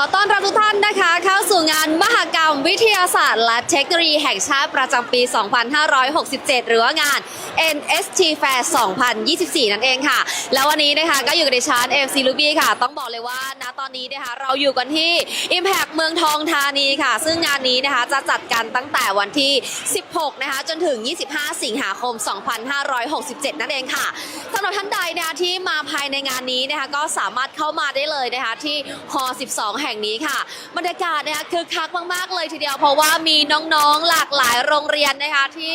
อต้อนรับทุกท่านนะคะ เข้าสู่งานมหกรรม วิทยาศาสตร์และเทคโนโลยีแห่งชาติประจำปี 2567 หรือว่างาน NST Fair 2024 นั่นเองค่ะ แล้ววันนี้นะคะก็อยู่กับดิฉัน MC Ruby ค่ะ ต้องบอกเลยว่าณตอนนี้นะคะเราอยู่กันที่ Impact เมืองทองธานีค่ะ ซึ่งงานนี้นะคะจะจัดกันตั้งแต่วันที่ 16 นะคะจนถึง 25 สิงหาคม 2567 นั่นเองค่ะสำหรับท่านใดนะคะที่มาภายในงานนี้นะคะก็สามารถเข้ามาได้เลยนะคะที่ฮอ12 แห่งนี้ค่ะบรรยากาศนะคะคึกคักมากๆเลยยทีเดียว เพราะว่ามีน้องๆหลากหลายโรงเรียนนะคะที่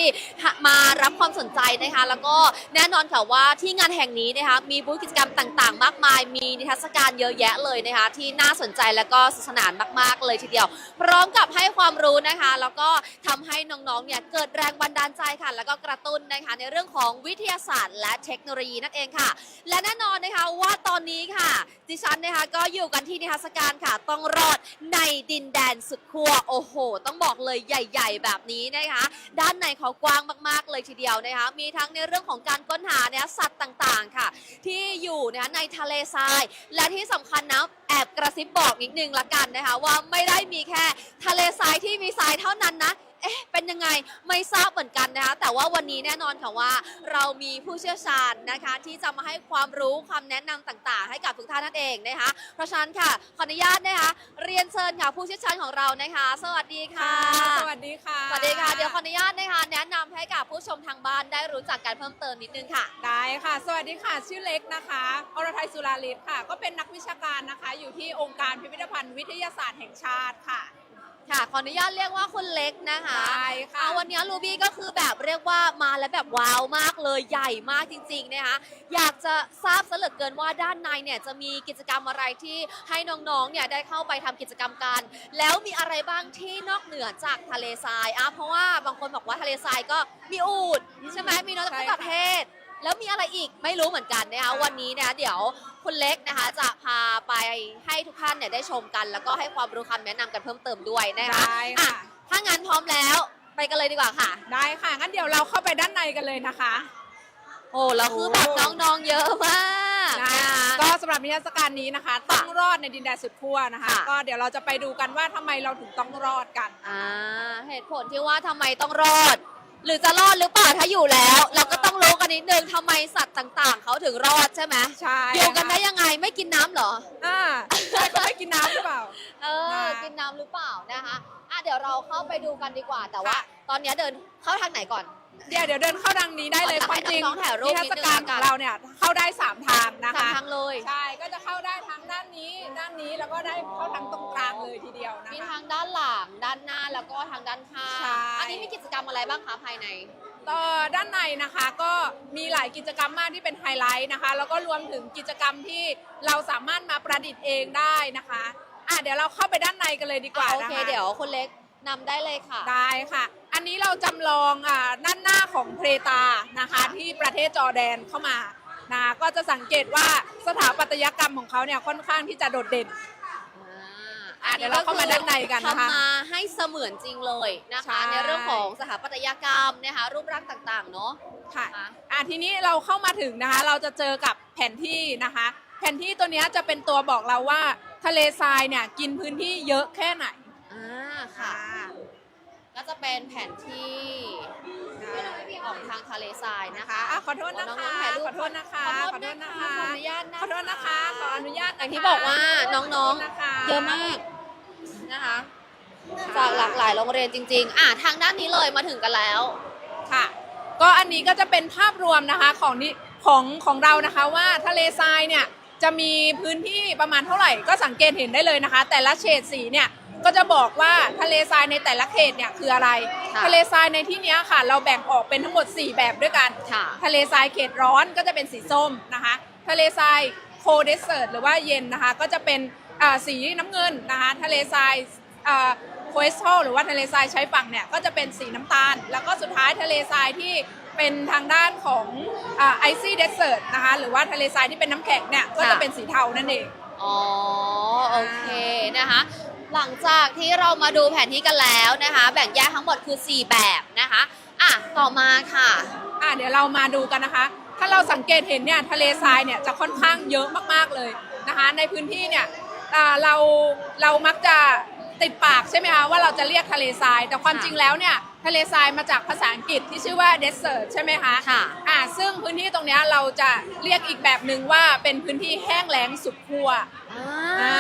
มารับความสนใจนะคะ แล้วก็แน่นอนค่ะว่าที่งานแห่งนี้นะคะมีบูธกิจกรรมต่างๆ มากมาย มีนิทรรศการเยอะแยะเลยนะคะ ที่น่าสนใจแล้วก็สนุกสนานมากๆเลยทีเดียว พร้อมกับให้ความรู้นะคะ แล้วก็ทำให้น้องๆเนี่ยเกิดแรงบันดาลใจค่ะ แล้วก็กระตุ้นนะคะในเรื่องของวิทยาศาสตร์และเทคโนโลยีนั่นเองค่ะ และแน่นอนนะคะว่าตอนนี้ค่ะดิฉันนะคะก็อยู่กันที่นิทรรศการค่ะ ต้องรอดในดินแดนสุดขั้วโอโห ต้องบอกเลยใหญ่ ๆ แบบนี้นะคะ ด้านในเขากว้างมากๆเลยทีเดียวนะคะ มีทั้งในเรื่องของการค้นหาเนี่ยสัตว์ต่างๆค่ะ ที่อยู่นะคะในทะเลทราย และที่สำคัญนะแอบกระซิบบอกนิดนึงละกันนะคะ ว่าไม่ได้มีแค่ทะเลทรายที่มีทรายเท่านั้นนะ เอ๊ะเป็นยังไงไม่ทราบเหมือนกันนะคะ แต่ว่าวันนี้แน่นอนค่ะว่า เรามีผู้เชี่ยวชาญนะคะ ที่จะมาให้ความรู้ความแนะนำต่างๆ ให้กับทุกท่านนั่นเองนะคะ เพราะฉะนั้นค่ะขออนุญาตนะคะเรียนเชิญค่ะผู้เชี่ยวชาญของเรานะคะ สวัสดีค่ะ สวัสดีค่ะสวัสดีค่ะ เดี๋ยวขออนุญาตนะคะแนะนำให้กับผู้ชมทางบ้านได้รู้จักกันเพิ่มเติมนิดนึงค่ะ ได้ค่ะ สวัสดีค่ะ ชื่อเล็กนะคะ อรทัยสุราลิศค่ะ ก็เป็นนักวิชาการนะคะ อยู่ที่องค์การพิพิธภัณฑ์วิทยาศาสตร์แห่งชาติค่ะ ค่ะขออนุญาตเรียกว่าคุณเล็กนะคะได้ค่ะเอาวันนี้ลูบี้ก็คือแบบเรียกว่ามาแล้วแบบว้าวมากเลยใหญ่มากจริงๆนะคะอยากจะทราบซะเหลือเกินว่าด้านในเนี่ยจะมีกิจกรรมอะไรที่ให้น้องๆเนี่ยได้เข้าไปทำกิจกรรมกัน แล้วมีอะไรบ้างที่นอกเหนือจากทะเลทรายอะเพราะว่าบางคนบอกว่าทะเลทรายก็มีอูดใช่ไหมมีนกใช่ต่างค่ะประเทศ แล้วมีอะไรอีกไม่รู้เหมือนกันนะคะค่ะวันนี้นะคะเดี๋ยว คุณเล็กนะคะจะพาไปให้ทุกท่านเนี่ยได้ชมกัน แล้วก็ให้ความรู้คำแนะนำกันเพิ่มเติมด้วยนะคะได้อะค่ะถ้างั้นพร้อมแล้วไปกันเลยดีกว่าค่ะ ได้ค่ะ งั้นเดี๋ยวเราเข้าไปด้านในกันเลยนะคะ โอ้แล้วคือแบบน้องๆเยอะมากนะนะคะก็สำหรับนิทรรศการนี้นะคะ ต้องรอดในดินแดนสุดขั้วนะคะ ค่ะ ก็เดี๋ยวเราจะไปดูกันว่าทำไมเราถึงต้องรอดกัน อ่าเหตุผลที่ว่าทำไมต้องรอด หรือจะรอดหรือเปล่าถ้าอยู่แล้ว เราก็ต้องรู้กันนิดนึงทำไมสัตว์ต่างๆ เขาถึงรอดใช่ไหมใช่อยู่กันได้ยังไงไม่กินน้ำเหรอ อ่าใช่เขาไม่กินน้ำหรือเปล่า เออค่ะกินน้ำหรือเปล่านะคะอะเดี๋ยวเราเข้าไปดูกันดีกว่า แต่ว่าค่ะตอนนี้เดินเข้าทางไหนก่อน เดี๋ยวเดี๋ยวเดินเข้าทางนี้ได้เลยขอความจริงให้น้องๆถ่ายรูปนิทรรศการนิดนึงละกัขอนงเราเนี่ยเข้าได้สามทางนะสามคะ ทางเลย ใช่ ก็จะเข้าได้ทั้งด้าน นี้ด้านนี้แล้วก็ได้เข้าทั้งตรงกลางเลยทีเดียวนะมีคะ ทางด้านหลัง ด้านหน้าแล้วก็ทางด้านข้าง ใช่ อันนี้มีกิจกรรมอะไรบ้างคะภายในต่อด้านในนะคะก็มีหลายกิจกรรมมากที่เป็นไฮไลท์นะคะ แล้วก็รวมถึงกิจกรรมที่เราสามารถมาประดิษฐ์เองได้นะคะอะเดี๋ยวเราเข้าไปด้านในกันเลยดีกว่าอะโอนะเค คะเดี๋ยวคุณเล็กนำได้เลยค่ะ ได้ค่ะ อันนี้เราจำลองอ่าด้านหน้าของเพลตานะคะ ที่ประเทศจอร์แดนเข้ามา นะก็จะสังเกตว่าสถาปัตยกรรมของเขาเนี่ยค่อนข้างที่จะโดดเด่น อะเดี๋ยวเราเข้ามาด้านในกันนะคะ ทำมาให้เสมือนจริงเลยนะคะ ใช่ ในเรื่องของสถาปัตยกรรมนะคะ รูปร่างต่างๆ เนาะค่ะค่ะอะทีนี้เราเข้ามาถึงนะคะ เราจะเจอกับแผนที่นะคะ แผนที่ตัวเนี้ยจะเป็นตัวบอกเราว่าทะเลทรายเนี่ยกินพื้นที่เยอะแค่ไหนอ่าค่ะ ก็จะเป็นแผนที่ของทางทะเลทรายนะนะคะคะอะขอโทษนะคะน้องๆถ่ายรูปขอโทษนะคะ ขอโทษนะคะ ขออนุญาตนะขอโทษนะคะ ขออนุญาตอย่างที่บอกว่าน้องๆนะคะๆเยอะมากนะคะ จากหลากหลายโรงเรียนจริง ๆ อะทางด้านนี้เลยมาถึงกันแล้วค่ะ ก็อันนี้ก็จะเป็นภาพรวมนะคะของนี่ของของเรานะคะว่าทะเลทรายเนี่ยจะมีพื้นที่ประมาณเท่าไหร่ก็สังเกตเห็นได้เลยนะคะ แต่ละเฉดสีเนี่ย ก็จะบอกว่าทะเลทรายในแต่ละเขตเนี่ยคืออะไร ค่ะทะเลทรายในที่เนี้ยค่ะ เราแบ่งออกเป็นทั้งหมด 4 แบบด้วยกัน ค่ะ ทะเลทรายเขตร้อนก็จะเป็นสีส้มนะคะ ทะเลทรายโคเดสเซิร์หรือว่าเย็นนะคะ ก็จะเป็นอ่าสีน้ำเงินนะคะ ทะเลทรายโคเอสโทหรือว่าทะเลทรายใช้ฝั่งเนี่ยก็จะเป็นสีน้ำตาล แล้วก็สุดท้ายทะเลทรายที่เป็นทางด้านของไอซี่เดสเซิร์นะคะ หรือว่าทะเลทรายที่เป็นน้ำแข็งเนี่ยก็จะเป็นสีเทานั่นเอง อ๋อ โอเคนะคะ หลังจากที่เรามาดูแผนที่กันแล้วนะคะ แบ่งแยกทั้งหมดคือ 4 แบบนะคะอะต่อมาค่ะ อะเดี๋ยวเรามาดูกันนะคะ ถ้าเราสังเกตเห็นเนี่ยทะเลทรายเนี่ยจะค่อนข้างเยอะมากๆเลยนะคะ ในพื้นที่เนี่ยเราเรามักจะ ติดปากใช่ไหมคะว่าเราจะเรียกทะเลทราย แต่ความค่ะจริงแล้วเนี่ยทะเลทรายมาจากภาษาอังกฤษที่ชื่อว่า desert ใช่ไหมคะค่ะ อ่าซึ่งพื้นที่ตรงเนี้ยเราจะเรียกอีกแบบหนึ่งว่าเป็นพื้นที่แห้งแล้งสุดขั้ว อ่า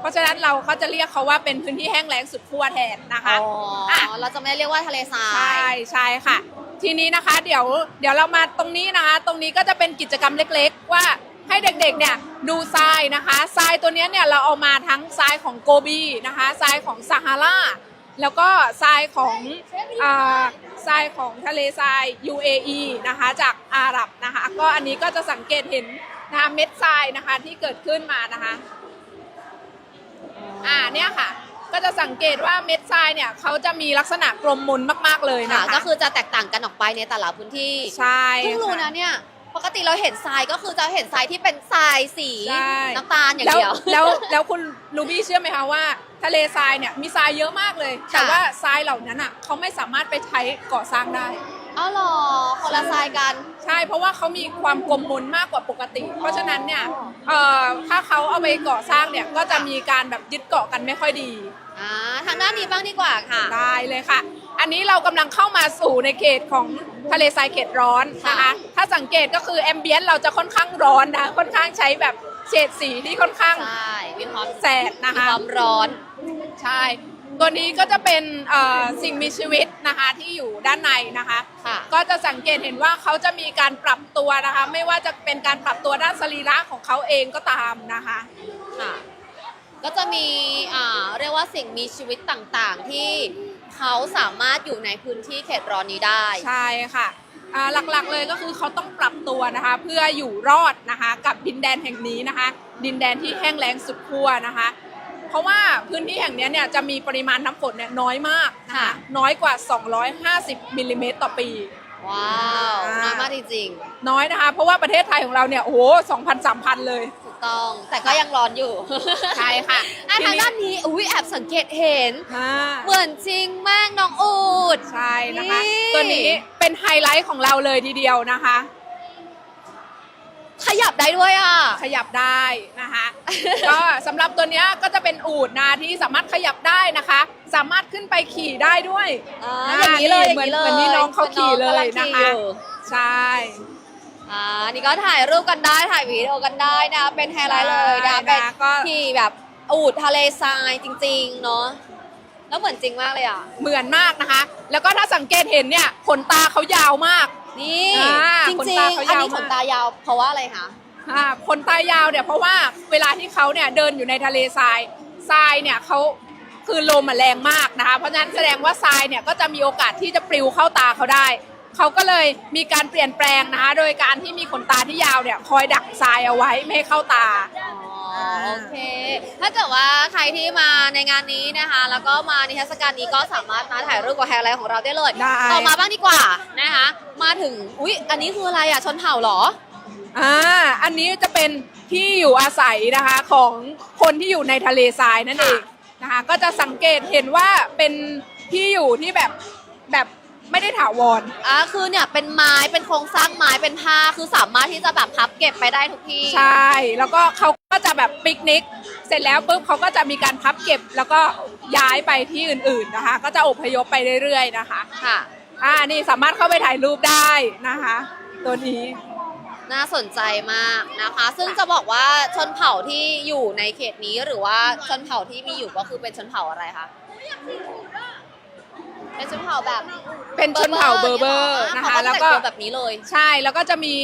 เพราะฉะนั้นเราก็จะเรียกเขาว่าเป็นพื้นที่แห้งแล้งสุดขั้วแทนนะคะ อ๋ออะเราจะไม่เรียกว่าทะเลทรายใช่ใช่ค่ะ ทีนี้นะคะเดี๋ยวเดี๋ยวเรามาตรงนี้นะคะ ตรงนี้ก็จะเป็นกิจกรรมเล็ก ๆ ว่า ให้เด็กๆเนี่ยดูทรายนะคะทรายตัวเนี้ยเนี่ยเราเอามาทั้งทรายของโกบีนะคะทรายของซาฮาราแล้วก็ทรายของอ่าทรายของทะเลทราย UAE นะคะจากอาหรับนะคะ ก็อันนี้ก็จะสังเกตเห็นนะคะเม็ดทรายนะคะที่เกิดขึ้นมานะคะอ่าเนี่ยค่ะ ก็จะสังเกตว่าเม็ดทรายเนี่ยเขาจะมีลักษณะกลมมนมาก ๆเลยนะค่ะคะก็คือจะแตกต่างกันออกไปในแต่ละพื้นที่ใช่เพิ่งรู้ค่นะเนี่ย ปกติเราเห็นทรายก็คือจะเห็นทรายที่เป็นทรายสีใช่ น้ำตาลอย่างแล้วเดียว แล้วแล้วคุณลูบี้เชื่อไหมคะว่า ทะเลทรายเนี่ยมีทรายเยอะมากเลยค่ะแต่ว่าทรายเหล่านั้นอะเขาไม่สามารถไปใช้ก่อสร้างได้ อ๋อเหรอคนละทรายกัน ใช่ เพราะว่าเขามีความกลมมนมากกว่าปกติ เพราะฉะนั้นเนี่ยเอ่อถ้าเขาเอาไปก่อสร้างเนี่ยก็จะมีการแบบยึดเกาะกันไม่ค่อยดี อ่าทางด้านนี้บ้างดีกว่าค่ะ ได้เลยค่ะ อันนี้เรากำลังเข้ามาสู่ในเขตของทะเลทรายเขตร้อนนะคะค่ะถ้าสังเกตก็คือแอมเบียนเราจะค่อนข้างร้อนนะค่อนข้างใช้แบบเฉดสีที่ค่อนข้างใช่มีความแสดนะมีคะความร้อนใช่ตัวนี้ก็จะเป็นเอ่อสิ่งมีชีวิตนะคะที่อยู่ด้านในนะคะค่ะก็จะสังเกตเห็นว่าเขาจะมีการปรับตัวนะคะ ไม่ว่าจะเป็นการปรับตัวด้านสรีระของเขาเองก็ตามนะคะค่ะก็จะมีอ่าเรียกว่าสิ่งมีชีวิตต่างๆที่ เขาสามารถอยู่ในพื้นที่เขตร้อนนี้ได้ ใช่ค่ะอ่าหลักๆเลยก็คือเขาต้องปรับตัวนะคะ เพื่ออยู่รอดนะคะกับดินแดนแห่งนี้นะคะ ดินแดนที่แห้งแล้งสุดขั้วนะคะ เพราะว่าพื้นที่แห่งเนี้ยเนี่ยจะมีปริมาณน้ำฝนเนี่ยน้อยมากนะคะค่ะน้อยกว่า 250มิลลิเมตรต่อปีว้าวอ่าน้อยมากจริงน้อยนะคะ เพราะว่าประเทศไทยของเราเนี่ยโอ้โห2,000 3,000เลยๆถูก ต้อง แต่ก็ยังร้อนอยู่ใช่ค่ะอะทางด้านนี้อุ้ยแอบสังเกตเห็นอ่าเหมือนจริงมากน้องอูด ใช่นะคะ นี่ ตัวนี้เป็นไฮไลท์ของเราเลยทีเดียวนะคะ ขยับได้ด้วยอะ ขยับได้นะคะ ก็สำหรับตัวเนี้ยก็จะเป็นอูดนะที่สามารถขยับได้นะคะ สามารถขึ้นไปขี่ได้ด้วย อ่าอ่าอย่างนี้เลยอเหมืย่าอนงนี้เลยเหมือนที่น้องเขาขี่เลยหมือองกำงนะคะขี่อยู่ใช่ อ่านี่ก็ถ่ายรูปกันได้ถ่ายวิดีโอกันได้นะ เป็นไฮไลท์เลยนะใช่เป็นก็ขี่แบบอูดทะเลทรายจริง ๆ เนาะแล้วเหมือนจริงมากเลยอะ เหมือนมากนะคะ แล้วก็ถ้าสังเกตเห็นเนี่ยขนตาเขายาวมาก นี่อ่าจริงขนๆตาเขาอันยาวนี้ขนมากตายาวเพราะว่าอะไรคะ อ่าขนตายาวเนี่ยเพราะว่าเวลาที่เขาเนี่ยเดินอยู่ในทะเลทรายทรายเนี่ยเขาคือลมอะแรงมากนะคะ เพราะฉะนั้นแสดงว่าทรายเนี่ยก็จะมีโอกาสที่จะปลิวเข้าตาเขาได้ เขาก็เลยมีการเปลี่ยนแปลงนะคะโดยการที่มีขนตาที่ยาวเนี่ยคอยดักทรายเอาไว้ไม่ให้เข้าตา อ๋อโอเค ถ้าเกิดว่าใครที่มาในงานนี้นะคะ แล้วก็มานิทรรศการนี้ก็สามารถมาถ่ายรูปกับไฮไลท์ของเราได้เลยได้ ต่อมาบ้างดีกว่านะคะ มาถึง อุ๊ย อันนี้คืออะไรอะ ชนเผ่าเหรอ อ่าอันนี้จะเป็นที่อยู่อาศัยนะคะของคนที่อยู่ในทะเลทรายนั่นเองนะคะก็จะสังเกตเห็นว่าเป็นที่อยู่ที่แบบแบบ ไม่ได้ถาวร อ่าคือเนี่ยเป็นไม้เป็นโครงสร้างไม้เป็นผ้าคือสามารถที่จะแบบพับเก็บไปได้ทุกที่ ใช่ แล้วก็เขาก็จะแบบปิกนิก เสร็จแล้วปุ๊บเขาก็จะมีการพับเก็บ แล้วก็ย้ายไปที่อื่นๆนะคะ ก็จะอพยพไปเรื่อยๆนะคะ ค่ะ อ่า นี่สามารถเข้าไปถ่ายรูปได้นะคะ ตัวนี้ น่าสนใจมากนะคะ ซึ่งจะบอกว่าชนเผ่าที่อยู่ในเขตนี้หรือว่าชนเผ่าที่มีอยู่ก็คือเป็นชนเผ่าอะไรคะ เป็นชนเผ่าแบบเป็นชนเผ่าเบอร์เบอร์นะเขาคะก็แล้วแต่งก็ตัวแบบนี้เลย ใช่แล้วก็จะมี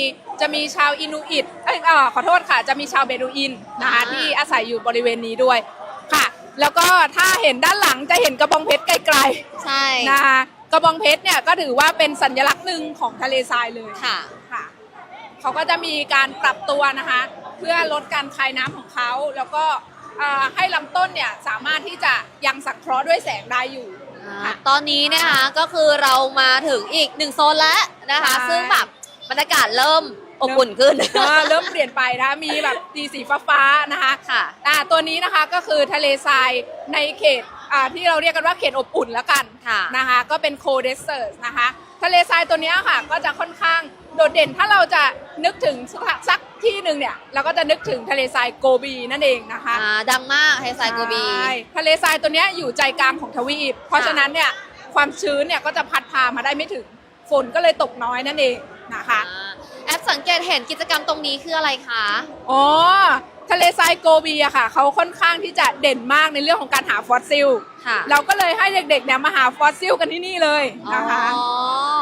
จะมีชาวอินูอิตเอ้ยเอ่อขอโทษค่ะ จะมีชาวเบดูอินนะคะอ่าที่อาศัยอยู่บริเวณนี้ด้วยค่ะ แล้วก็ถ้าเห็นด้านหลังจะเห็นกระบองเพชรไกลใช่ๆนะคะกระบองเพชรเนี่ยก็ถือว่าเป็นสัญลักษณ์หนึ่งของทะเลทรายเลยค่ะค่ะ เขาก็จะมีการปรับตัวนะคะ เพื่อลดการคายน้ำของเขาแล้วก็เอ่อให้ลำต้นเนี่ยสามารถที่จะยังสังเคราะห์ด้วยแสงได้อยู่ ค่ะตอนนี้นะคะก็คือเรามาถึงอีกหนึ่งโซนแล้วนะคะ ใช่ ซึ่งแบบบรรยากาศเริ่มอบอุ่นขึ้นเออเริ่มเปลี่ยนไปนะคะมีแบบสีสีฟ้าฟ้าๆนะคะค่ะ อ่าตัวนี้นะคะก็คือทะเลทรายในเขตอ่าที่เราเรียกกันว่าเขตอบอุ่นแล้วกันค่ะ นะคะก็เป็นโคเดสเซอร์นะคะ ทะเลทรายตัวเนี้ยค่ะก็จะค่อนข้าง โดดเด่นถ้าเราจะนึกถึงสักสักที่หนึ่งเนี่ยเราก็จะนึกถึงทะเลทรายโกบีนั่นเองนะคะอ่าดังมากไฮไซโกบี ใช่ทะเลทรายตัวเนี้ยอยู่ใจกลางของทวีป เพราะฉะนั้นเนี่ยความชื้นเนี่ยก็จะพัดพามาได้ไม่ถึงฝนก็เลยตกน้อยนั่นเองนะคะ อ่าแอปสังเกตเห็นกิจกรรมตรงนี้คืออะไรคะ อ๋อทะเลทรายโกบีอะค่ะเขาค่อนข้างที่จะเด่นมากในเรื่องของการหาฟอสซิล ค่ะเราก็เลยให้เด็กๆเนี่ยมาหาฟอสซิลกันที่นี่เลยนะคะอ๋อ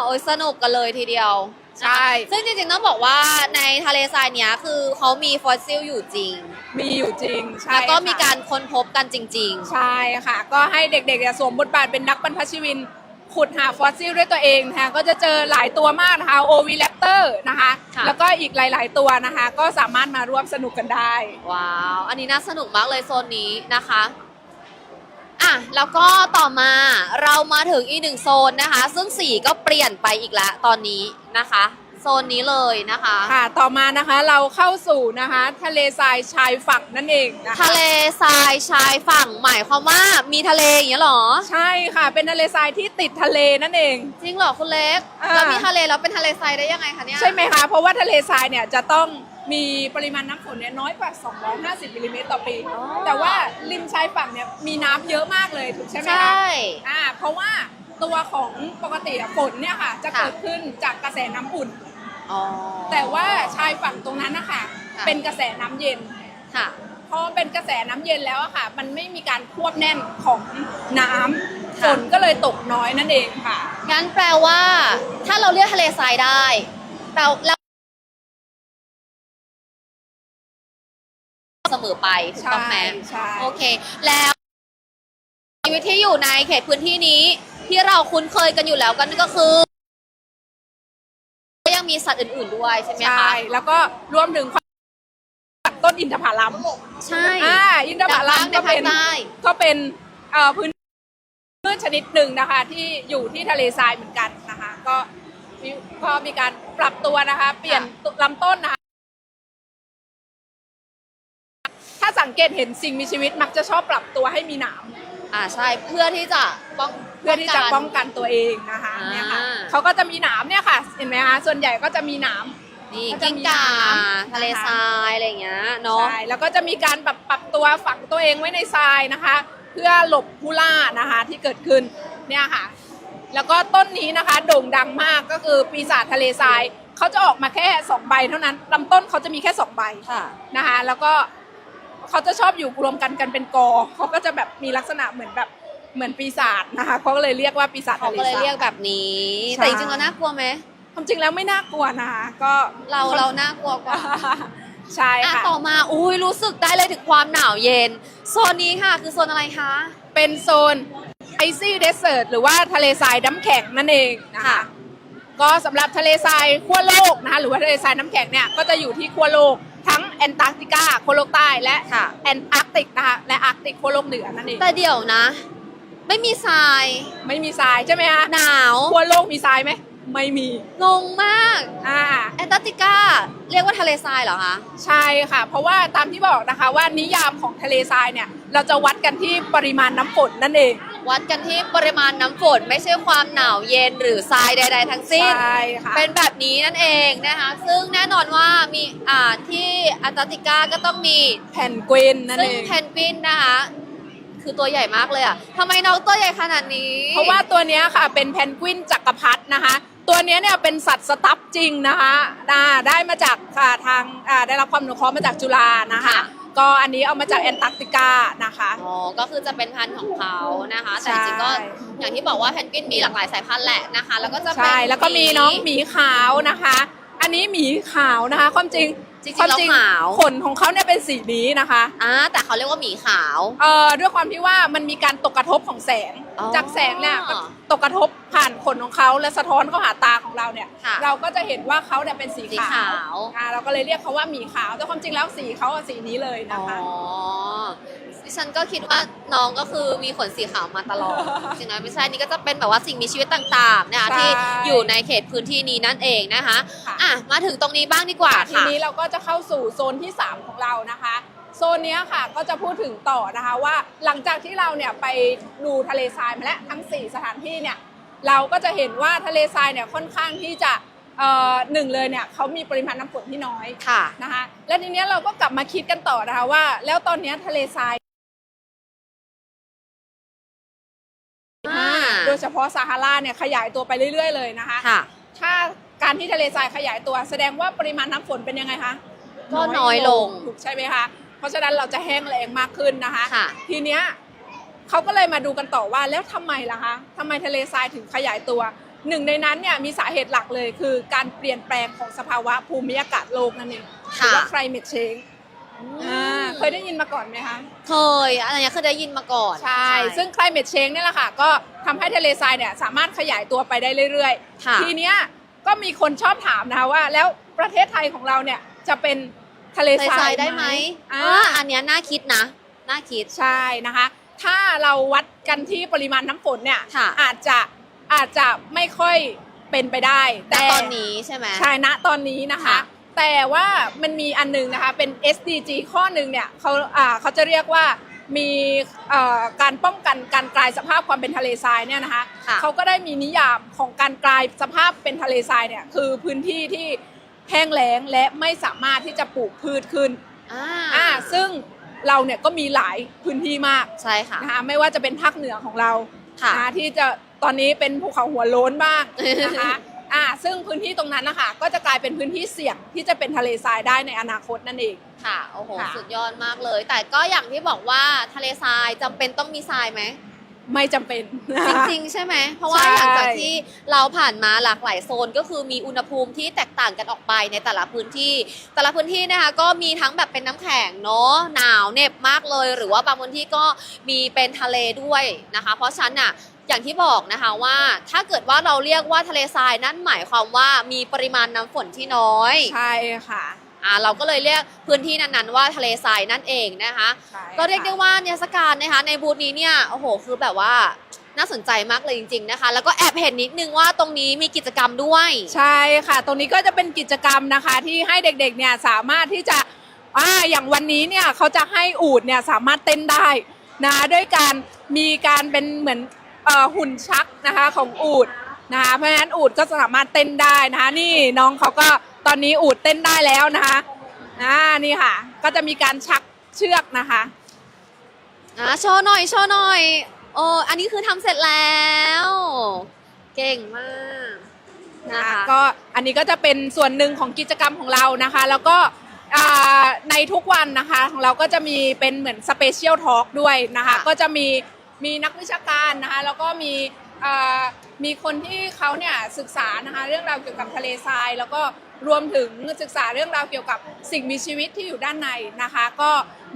โอ้ยสนุกกันเลยทีเดียว ใช่นะคะซึ่งจริงๆต้องบอกว่าในทะเลทรายเนี้ยคือเขามีฟอสซิลอยู่จริง มีอยู่จริงใช่แล้วก็ค่ะมีการค้นพบกันจริงใช่ค่ะ ก็ให้เด็กๆเนี่ยสวมบทบาทเป็นนักบรรพชีวินขุดหาฟอสซิลด้วยตัวเองนะคะก็จะเจอหลายตัวมากนะคะโอวีแรปเตอร์นะคะ ค่ะ แล้วก็อีกหลาย ๆ ตัวนะคะ ก็สามารถมาร่วมสนุกกันได้ๆว้าว อันนี้น่าสนุกมากเลยโซนนี้นะคะ อะ แล้วก็ต่อมาเรามาถึงอีกหนึ่งโซนนะคะ ซึ่งสีก็เปลี่ยนไปอีกแล้วตอนนี้ นะคะ โซนนี้เลยนะคะ ค่ะ ต่อมานะคะเราเข้าสู่นะคะ ทะเลทรายชายฝั่งนั่นเองนะคะ ทะเลทรายชายฝั่งหมายความว่ามีทะเลอย่างเงี้ยเหรอ ใช่ค่ะ เป็นทะเลทรายที่ติดทะเลนั่นเอง จริงเหรอคุณเล็กอ่า แล้วมีทะเลแล้วเป็นทะเลทรายได้ยังไงคะเนี่ยใช่ไหมคะ เพราะว่าทะเลทรายเนี่ยจะต้องมีปริมาณน้ำฝนเนี่ยน้อยกว่า 250มิลลิเมตรต่อปีอ๋อแต่ว่าริมชายฝั่งเนี่ยมีน้ำเยอะมากเลยถูกใช่ไหมใชคะ่ อ่าเพราะว่า ตัวของปกติอะฝนเนี่ยค่ะ จะค่ะ เกิดขึ้นจากกระแสน้ำอุ่น อ๋อ แต่ว่าชายฝั่งตรงนั้นนะคะค่ะ เป็นกระแสน้ำเย็น ค่ะ พอเป็นกระแสน้ำเย็นแล้วอะค่ะ มันไม่มีการควบแน่นของน้ำฝค่ะ นก็เลยตกน้อยนั่นเองค่ะ งั้นแปลว่า ถ้าเราเรียกทะเลทรายได้แปลแล้วเสมอไปถูกต้องไหมใช่ โอเค แล้วชีวิตที่อยู่ในเขตพื้นที่นี้ ที่เราคุ้นเคยกันอยู่แล้วก็นั่นก็คือก็ยังมีสัตว์อื่น ๆด้วยใช่ไหมใช่คะ แล้วก็รวมถึงต้นอินทผลัมใช่อ่าอินทผลัมในก็ภาเป็คนใต้ก็เป็นเอ่อพื้นพืชชนิดหนึ่งนะคะ ที่อยู่ที่ทะเลทรายเหมือนกันนะคะ ก็มีก็มีการปรับตัวนะคะ เปลี่ยนลำต้นนะคะ ถ้าสังเกตเห็นสิ่งมีชีวิตมักจะชอบปรับตัวให้มีหนาม อ่าใช่เพื่อที่จะป้องเพื่อที่จะป้องกันกันตัวเองนะคะอ่าเนี่ยค่ะเขาก็จะมีหนามเนี่ยค่ะ เห็นไหมคะส่วนใหญ่ก็จะมีหนามนี่ก็จะกิ้งมีก่าน้ำทะเลทรายอะไรอย่างเงี้ยเนาะใช่แล้วก็จะมีการแบบปรับตัวฝังตัวเองไว้ในทรายนะคะ เพื่อหลบผู้ล่านะคะที่เกิดขึ้นเนี่ยค่ะ แล้วก็ต้นนี้นะคะโด่งดังมากก็คือปีศาจทะเลทรายเขาจะออกมาแค่สองใบเท่านั้นลำต้นเขาจะมีแค่สองใบค่ะนะคะ แล้วก็ เขาจะชอบอยู่รวมกันกันเป็นกอเขาก็จะแบบมีลักษณะเหมือนแบบเหมือนปีศาจนะคะเขาก็เลยเรียกว่าปีศาจเขาทะเลก็เลยทรายเรียกแบบนี้ ใช่ แต่จริงๆเราน่ากลัวไหมความจริงแล้วไม่น่ากลัวนะคะก็เราเราน่ากลัวกว่า ใช่อะค่ะ ต่อมาอุ้ยรู้สึกได้เลยถึงความหนาวเย็น โซนนี้ค่ะคือโซนอะไรคะ เป็นโซนไอซี่เดสเ r ร์หรือว่าทะเลทรายน้ำแข็งนั่นเองนะคะค่ะ ก็สำหรับทะเลทรายขั้วโลกนะคะหรือว่าทะเลทรายน้ำแข็งเนี่ยก็จะอยู่ที่ขั้วโลก ทั้งแอนตาร์กติกาขั้วโลกใต้และค่ะ แอนอาร์กติกนะคะและอาร์กติกขั้วโลกเหนือนั่นเองแต่เดี๋ยวนะ ไม่มีทรายไม่มีทรายใช่ไหมคะหนาวขั้วโลกมีทรายไหมไม่มีงงมากอ่า แอนตาร์กติกาเรียกว่าทะเลทรายเหรอคะ ใช่ค่ะ เพราะว่าตามที่บอกนะคะว่านิยามของทะเลทรายเนี่ย เราจะวัดกันที่ปริมาณน้ำฝนนั่นเอง วัดกันที่ปริมาณน้ำฝนไม่ใช่ความหนาวเย็นหรือทรายใด ๆ ทั้งสิ้น ใช่ค่ะเป็นแบบนี้นั่นเองนะคะ ซึ่งแน่นอนว่ามีอ่าที่แอนตาร์กติกาก็ต้องมีแผ่นกวินนั่นซึ่งเองเพนกวินนะคะ คือตัวใหญ่มากเลยอะทำไมน้องตัวใหญ่ขนาดนี้ เพราะว่าตัวเนี้ยค่ะเป็นแพนกวินจักรพรรดินะคะ ตัวเนี้ยเนี่ยเป็นสัตว์สตัฟจริงนะคะอ่าได้มาจากค่ะทางอ่าได้รับความอนุเคราะห์มาจากจุฬานะคะ ค่ะ ก็อันนี้เอามาจากแอนตาร์กติกานะคะ อ๋อ ก็คือจะเป็นพันธุ์ของเขานะคะใช่แต่จริงๆก็อย่างที่บอกว่าแพนกวินมีหลากหลายสายพันธุ์แหละนะคะ แล้วก็จะเป็นใช่ แล้วก็มีน้องหมีขาวนะคะ อันนี้หมีขาวนะคะ ความจริง จริงๆความแล้วขาว ขนของเขาเนี่ยเป็นสีนี้นะคะอ่าแต่เขาเรียกว่าหมีขาว เอ่อด้วยความที่ว่ามันมีการตกกระทบของแสง อ๋อจากแสงเนี่ยตกกระทบผ่านขนของเขาและสะท้อนเข้าหาตาของเราเนี่ย ค่ะ เราก็จะเห็นว่าเขาเนี่ยเป็นสีสีขาขาวว อ่าเราก็เลยเรียกเขาว่าหมีขาว แต่ความจริงแล้วสีเขาอะสีนี้เลยอ๋นะอ คะ ดิฉันก็คิดว่าน้องก็คือมีขนสีขาวมาตลอดจริงๆแล้วไม่ใช่นี่ก็จะเป็นแบบว่าสิ่งมีชีวิตต่างๆนะคะใช่ ที่อยู่ในเขตพื้นที่นี้นั่นเองนะคะค่ะอะมาถึงตรงนี้บ้างดีกว่าทีค่ะ นี้เราก็จะเข้าสู่โซนที่ 3 ของเรานะคะ โซนเนี้ยค่ะก็จะพูดถึงต่อนะคะว่าหลังจากที่เราเนี่ยไปดูทะเลทรายมาแล้วทั้ง 4 สถานที่เนี่ยเราก็จะเห็นว่าทะเลทรายเนี่ยค่อนข้างที่จะเอ่อหนึ่งเลยเนี่ยเขามีปริมาณน้ำฝนที่น้อย ค่ะ นะคะและทีเนี้ยเราก็กลับมาคิดกันต่อนะคะว่า แล้วตอนเนี้ยทะเลทราย เฉพาะซาฮาราเนี่ยขยายตัวไปเรื่อย ๆ เลยนะคะค่ะ ถ้าการที่ทะเลทรายขยายตัว แสดงว่าปริมาณน้ำฝนเป็นยังไงคะก็น้อยลง ถูกใช่ไหมคะเพราะฉะนั้นเราจะแห้งแล้งมากขึ้นนะคะ ค่ะ ทีเนี้ยเขาก็เลยมาดูกันต่อว่าแล้วทำไมล่ะคะทำไมทะเลทรายถึงขยายตัว หนึ่งในนั้นเนี่ยมีสาเหตุหลักเลยคือการเปลี่ยนแปลงของสภาวะภูมิอากาศโลกนั่นเองหรือว่า climate change อ่าเคยได้ยินมาก่อนไหมคะ เคยอะไรเงี้ยเคยได้ยินมาก่อนใช่ ซึ่ง climate change เนี่ยแหละค่ะ ก็ทำให้ทะเลทรายเนี่ยสามารถขยายตัวไปได้เรื่อยค่ะ ๆ ทีเนี้ยก็มีคนชอบถามนะคะว่า แล้วประเทศไทยของเราเนี่ยจะเป็นทะเลทะเลททรารายยได้ไหมอ่าอ่าอันเนี้ยน่าคิดนะ น่าคิด ใช่นะคะ ถ้าเราวัดกันที่ปริมาณน้ำฝนเนี่ยค่ะ อาจจะอาจจะไม่ค่อยเป็นไปได้ แต่แต่ตอนนี้ใช่ไหม ใช่ณตอนนี้นะคะ ค่ะ แต่ว่ามันมีอันหนึงนะคะเป็น SDG ข้อหนึ่งเนี่ยเขาอ่าเขาจะเรียกว่ามีเอ่อการป้องกันการกลายสภาพความเป็นทะเลทรายเนี่ยนะคะค่ะเขาก็ได้มีนิยามของการกลายสภาพเป็นทะเลทรายเนี่ยคือพื้นที่ที่แห้งแล้งและไม่สามารถที่จะปลูกพืชขึ้นอ่าอ่าซึ่งเราเนี่ยก็มีหลายพื้นที่มากใช่ค่ะนะคะไม่ว่าจะเป็นภาคเหนือของเราค่ะนะที่จะตอนนี้เป็นภูเขาหัวโล้นบ้างนะคะ อ่าซึ่งพื้นที่ตรงนั้นนะคะก็จะกลายเป็นพื้นที่เสี่ยงที่จะเป็นทะเลทรายได้ในอนาคตนั่นเอง ค่ะโอ้โหค่ะ สุดยอดมากเลย แต่ก็อย่างที่บอกว่าทะเลทรายจำเป็นต้องมีทรายไหม ไม่จำเป็น จริงๆ ใช่ไหม เพราะว่าใช่อย่างจากที่เราผ่านมาหลากหลายโซนก็คือมีอุณหภูมิที่แตกต่างกันออกไปในแต่ละพื้นที่ แต่ละพื้นที่นะคะก็มีทั้งแบบเป็นน้ำแข็งเนาะหนาวเหน็บมากเลย หรือว่าบางพื้นที่ก็มีเป็นทะเลด้วยนะคะ เพราะฉะนั้นน่ะ อย่างที่บอกนะคะว่าถ้าเกิดว่าเราเรียกว่าทะเลทรายนั่นหมายความว่ามีปริมาณน้ำฝนที่น้อยใช่ค่ะอ่าเราก็เลยเรียกพื้นที่นั้นๆว่าทะเลทรายนั่นเองนะคะ ใช่ก็เรียกได้ค่ะว่าเนยสการนะคะ ในบูธนี้เนี่ยโอ้โห คือแบบว่าน่าสนใจมากเลยจริง ๆนะคะ แล้วก็แอบเห็นนิดนึงว่าตรงนี้มีกิจกรรมด้วย ใช่ค่ะ ตรงนี้ก็จะเป็นกิจกรรมนะคะที่ให้เด็กๆเนี่ยสามารถที่จะอ่าอย่างวันนี้เนี่ยเขาจะให้อูดเนี่ยสามารถเต้นได้นะด้วยการมีการเป็นเหมือนเอ่อ หุ่นชักนะคะของอูดนะคะเพราะฉะนั้นอูดก็สามารถเต้นได้นะคะ นี่น้องเขาก็ตอนนี้อูดเต้นได้แล้วนะคะอ่านี่ค่ะ ก็จะมีการชักเชือกนะคะอ่าโชว์หน่อยโชว์หน่อยโอ้อันนี้คือทำเสร็จแล้ว เก่งมากนะนะคะคะก็อันนี้ก็จะเป็นส่วนหนึ่งของกิจกรรมของเรานะคะ แล้วก็อ่าในทุกวันนะคะของเราก็จะมีเป็นเหมือนสเปเชียลทอล์กด้วยนะคะค่ะก็จะมี มีนักวิชาการนะคะแล้วก็มีอ่ามีคนที่เขาเนี่ยศึกษานะคะเรื่องราวเกี่ยวกับทะเลทราย แล้วก็รวมถึงศึกษาเรื่องราวเกี่ยวกับสิ่งมีชีวิตที่อยู่ด้านในนะคะ ก็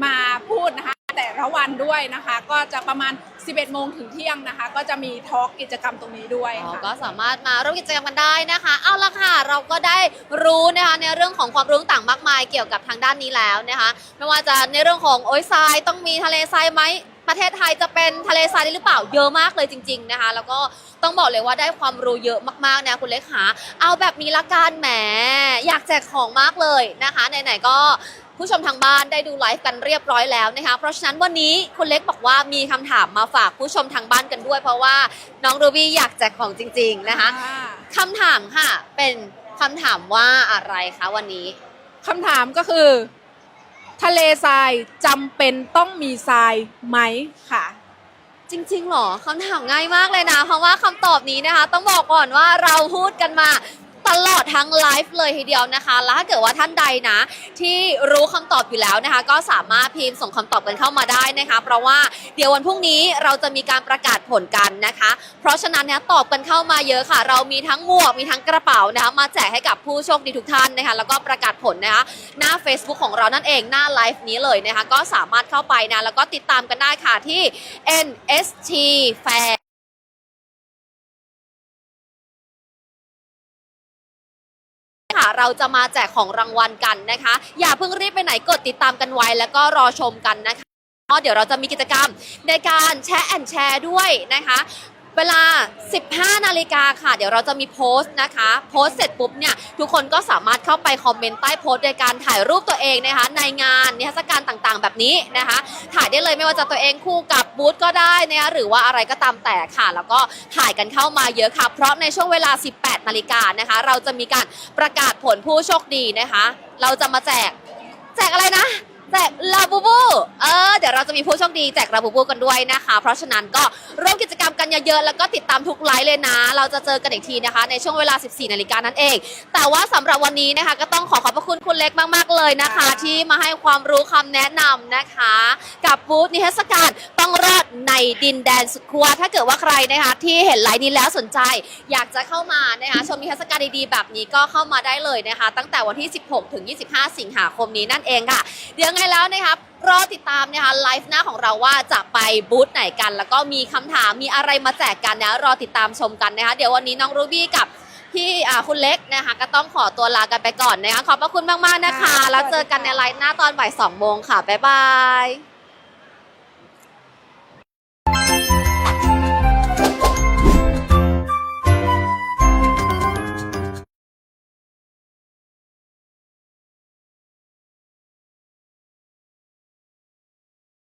มาพูดนะคะแต่ละวันด้วยนะคะ ก็จะประมาณ 11 โมงถึงเที่ยงนะคะ ก็จะมีทอล์กกิจกรรมตรงนี้ด้วยอ๋อค่ะก็สามารถมาร่วมกิจกรรมกันได้นะคะ เอาละค่ะ เราก็ได้รู้นะคะในเรื่องของความรู้ต่างมากมายเกี่ยวกับทางด้านนี้แล้วนะคะ ไม่ว่าจะในเรื่องของโอ้ยทรายต้องมีทะเลทรายไหม ประเทศไทยจะเป็นทะเลทรายได้หรือเปล่าเยอะมากเลยจริง ๆนะคะ แล้วก็ต้องบอกเลยว่าได้ความรู้เยอะมากๆนะคุณเล็กหาเอาแบบนี้ละกันแหมอยากแจกของมากเลยนะคะไหนๆก็ผู้ชมทางบ้านได้ดูไลฟ์กันเรียบร้อยแล้วนะคะ เพราะฉะนั้นวันนี้คุณเล็กบอกว่ามีคำถามมาฝากผู้ชมทางบ้านกันด้วย เพราะว่าน้องรูบี้อยากแจกของจริง ๆนะคะอ่าคำถามค่ะเป็นคำถามว่าอะไรคะวันนี้คำถามก็คือ ทะเลทรายจำเป็นต้องมีทรายไหมค่ะ จริงๆหรอคำถามง่ายมากเลยนะ เพราะว่าคำตอบนี้นะคะ ต้องบอกก่อนว่าเราพูดกันมา ตลอดทั้งไลฟ์เลยทีเดียวนะคะแล้วถ้าเกิดว่าท่านใดนะ ที่รู้คำตอบอยู่แล้วนะคะ ก็สามารถพิมพ์ส่งคำตอบกันเข้ามาได้นะคะ เพราะว่าเดี๋ยววันพรุ่งนี้เราจะมีการประกาศผลกันนะคะ เพราะฉะนั้นเนี่ยตอบกันเข้ามาเยอะค่ะ เรามีทั้งหมวกมีทั้งกระเป๋านะคะมาแจกให้กับผู้โชคดีทุกท่านนะคะ แล้วก็ประกาศผลนะคะหน้า Facebook ของเรานั่นเองหน้าไลฟ์นี้เลยนะคะ ก็สามารถเข้าไปนะแล้วก็ติดตามกันได้ค่ะที่ NST Fair ค่ะเราจะมาแจกของรางวัลกันนะคะ อย่าเพิ่งรีบไปไหนกดติดตามกันไว้ แล้วก็รอชมกันนะคะเพราะเดี๋ยวเราจะมีกิจกรรมในการแชร์แอนแชร์ด้วยนะคะ เวลา 15 นาฬิกาค่ะ เดี๋ยวเราจะมีโพสต์นะคะ โพสต์เสร็จปุ๊บเนี่ย ทุกคนก็สามารถเข้าไปคอมเมนต์ใต้โพสต์โดยการถ่ายรูปตัวเองนะคะ ในงานนิทรรศการต่างๆ แบบนี้นะคะ ถ่ายได้เลยไม่ว่าจะตัวเองคู่กับบูธก็ได้นะคะหรือว่าอะไรก็ตามแต่ค่ะ แล้วก็ถ่ายกันเข้ามาเยอะค่ะ เพราะในช่วงเวลา 18 นาฬิกานะคะ เราจะมีการประกาศผลผู้โชคดีนะคะ เราจะมาแจก แจกอะไรนะ แจกลาบูบูเออเดี๋ยวเราจะมีผู้โชคดีแจกลาบูบูกันด้วยนะคะ เพราะฉะนั้นก็ร่วมกิจกรรมกันเยอะๆแล้วก็ติดตามทุกไลฟ์เลยนะ เราจะเจอกันอีกทีนะคะ ในช่วงเวลา 14 นาฬิกานั่นเอง แต่ว่าสำหรับวันนี้นะคะ ก็ต้องขอขอบพระคุณคุณเล็กมากๆเลยนะคะ ที่มาให้ความรู้คำแนะนำนะคะ กับบูธนิทรรศการต้องรอดในดินแดนสุดขั้วถ้าเกิดว่าใครนะคะที่เห็นไลฟ์นี้แล้วสนใจ อยากจะเข้ามานะคะชมนิทรรศการดีๆแบบนี้ก็เข้ามาได้เลยนะคะ ตั้งแต่วันที่ 16 ถึง 25 สิงหาคมนี้นั่นเองค่ะเดี๋ยวไงแล้วนะคะรอติดตามนะคะไลฟ์หน้าของเราว่าจะไปบูธไหนกัน แล้วก็มีคำถามมีอะไรมาแจกกันนะรอติดตามชมกันนะคะเดี๋ยววันนี้น้องรูบี้กับพี่คุณเล็กนะคะก็ต้องขอตัวลากันไปก่อนนะคะขอบพระคุณมากๆนะคะคะแล้วเจอกันในไลฟ์หน้าตอนบ่ายสองโมงค่ะบ๊ายบาย